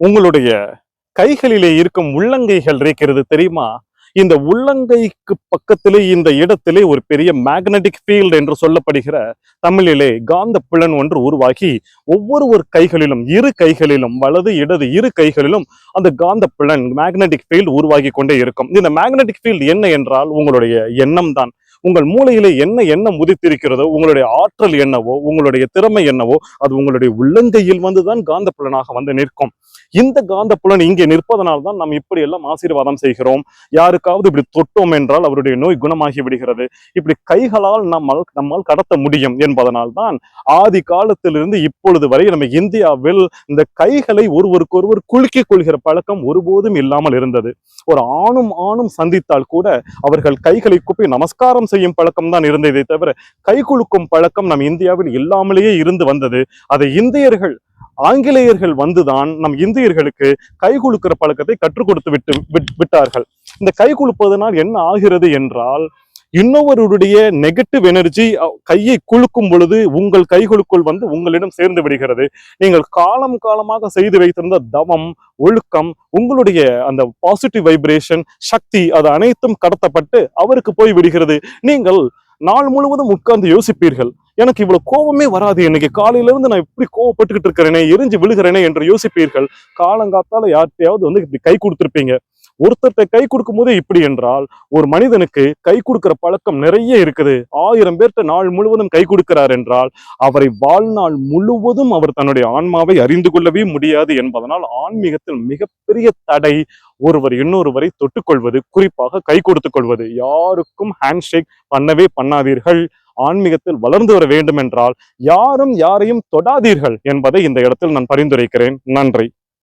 உங்களுடைய கைகளிலே இருக்கும் உள்ளங்கைகள் இருக்கிறது தெரியுமா? இந்த உள்ளங்கைக்கு பக்கத்திலே இந்த இடத்திலே ஒரு பெரிய மேக்னெட்டிக் ஃபீல்டு என்று சொல்லப்படுகிற தமிழிலே காந்த புலன் ஒன்று உருவாகி ஒவ்வொரு கைகளிலும் இரு கைகளிலும் வலது இடது இரு கைகளிலும் அந்த காந்த புலன் மேக்னெட்டிக் ஃபீல்டு உருவாகி கொண்டே இருக்கும். இந்த மேக்னெட்டிக் ஃபீல்டு என்ன என்றால் உங்களுடைய எண்ணம் தான் உங்கள் மூளையிலே என்ன எண்ணம் உதித்திருக்கிறதோ உங்களுடைய ஆற்றல் என்னவோ உங்களுடைய திறமை என்னவோ அது உங்களுடைய உள்ளங்கையில் வந்துதான் காந்த புலனாக வந்து நிற்கும். இந்த காந்த புலன் இங்கே நிற்பதனால் தான் நாம் இப்படி எல்லாம் ஆசீர்வாதம் செய்கிறோம். யாருக்காவது இப்படி தொட்டோம் என்றால் அவருடைய நோய் குணமாகி விடுகிறது. இப்படி கைகளால் நம்மால் நம்மால் கடத்த முடியும் என்பதனால் தான் ஆதி காலத்திலிருந்து இப்பொழுது வரை நம்ம இந்தியாவில் இந்த கைகளை ஒருவருக்கொருவர் குலுக்கிக் கொள்கிற பழக்கம் ஒருபோதும் இல்லாமல் இருந்தது. ஒரு ஆணும் ஆணும் சந்தித்தால் கூட அவர்கள் கைகளை கூப்பி நமஸ்காரம் செய்யும் பழக்கம் தான் இருந்ததே தவிர கை குலுக்கும் பழக்கம் நம் இந்தியாவில் இல்லாமலேயே இருந்து வந்தது. அதை இந்தியர்கள் ஆங்கிலேயர்கள் வந்துதான் நம் இந்தியர்களுக்கு கை குலுக்கிற பழக்கத்தை கற்றுக் கொடுத்து விட்டு விட்- விட்டார்கள். இந்த கை குலுப்பதனால் என்ன ஆகிறது என்றால் இன்னொருவருடைய நெகட்டிவ் எனர்ஜி கையை குலுக்கும் பொழுது உங்கள் கைகளுக்குள் வந்து உங்களிடம் சேர்ந்து விடுகிறது. நீங்கள் காலம் காலமாக செய்து வைத்திருந்த தவம் ஒழுக்கம் உங்களுடைய அந்த பாசிட்டிவ் வைப்ரேஷன் சக்தி அது அனைத்தும் கடத்தப்பட்டு அவருக்கு போய் விடுகிறது. நீங்கள் நாள் முழுவதும் உட்கார்ந்து யோசிப்பீர்கள். எனக்கு இவ்வளவு கோபமே வராது. இன்னைக்கு காலையில இருந்து நான் இப்படி கோவப்பட்டுக்கிட்டு இருக்கிறேனே எரிஞ்சு விழுகிறேனே என்று யோசிப்பீர்கள். காலங்காத்தால யார்கிட்டயாவது வந்து இப்படி கை கொடுத்துருப்பீங்க. ஒருத்தர்கிட்ட கை கொடுக்கும் போதே இப்படி என்றால் ஒரு மனிதனுக்கு கை கொடுக்கிற பழக்கம் நிறைய இருக்குது. ஆயிரம் பேர்கிட்ட நாள் முழுவதும் கை கொடுக்கிறார் என்றால் அவரை வாழ்நாள் முழுவதும் அவர் தன்னுடைய ஆன்மாவை அறிந்து கொள்ளவே முடியாது என்பதனால் ஆன்மீகத்தில் மிகப்பெரிய தடை ஒருவர் இன்னொருவரை தொட்டுக்கொள்வது குறிப்பாக கை கொடுத்துக் கொள்வது. யாருக்கும் ஹேண்ட் ஷேக் பண்ணவே பண்ணாதீர்கள். ஆன்மீகத்தில் வளர்ந்து வர வேண்டும் என்றால் யாரும் யாரையும் தொடாதீர்கள் என்பதை இந்த இடத்தில் நான் பரிந்துரைக்கிறேன். நன்றி.